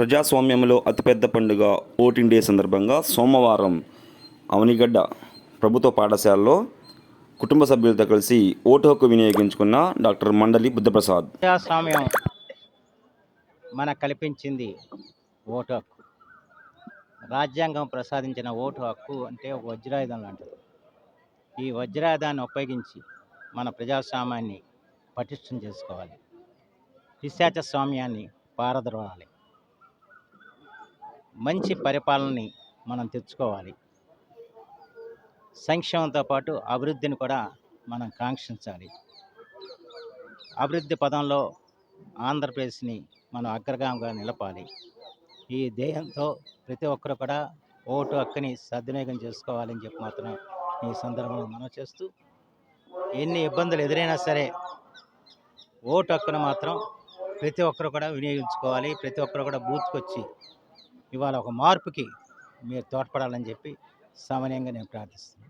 ప్రజాస్వామ్యంలో అతిపెద్ద పండుగ ఓటింగ్ డే సందర్భంగా సోమవారం అవనిగడ్డ ప్రభుత్వ పాఠశాలలో కుటుంబ సభ్యులతో కలిసి ఓటు హక్కు వినియోగించుకున్న డాక్టర్ మండలి బుద్ధప్రసాద్. ప్రజాస్వామ్యం మనకు కల్పించింది ఓటు హక్కు. రాజ్యాంగం ప్రసాదించిన ఓటు హక్కు అంటే ఒక వజ్రాయుధం లాంటిది. ఈ వజ్రాయుధాన్ని ఉపయోగించి మన ప్రజాస్వామ్యాన్ని పటిష్టం చేసుకోవాలి. పిశాచ స్వామ్యాన్ని పారద్రోలాలి మంచి పరిపాలనని మనం తెచ్చుకోవాలి. సంక్షేమంతో పాటు అభివృద్ధిని కూడా మనం కాంక్షించాలి. అభివృద్ధి పదంలో ఆంధ్రప్రదేశ్ని మనం అగ్రగామిగా నిలపాలి. ఈ ధ్యేయంతో ప్రతి ఒక్కరు కూడా ఓటు హక్కుని సద్వినియోగం చేసుకోవాలని చెప్పి మాత్రం ఈ సందర్భంలో మనం చేస్తూ ఎన్ని ఇబ్బందులు ఎదురైనా సరే ఓటు హక్కును మాత్రం ప్రతి ఒక్కరు కూడా వినియోగించుకోవాలి. ప్రతి ఒక్కరు కూడా బూత్కొచ్చి ఇవాళ ఒక మార్పుకి మీరు తోడ్పడాలని చెప్పి సామాన్యంగా నేను ప్రార్థిస్తున్నాను.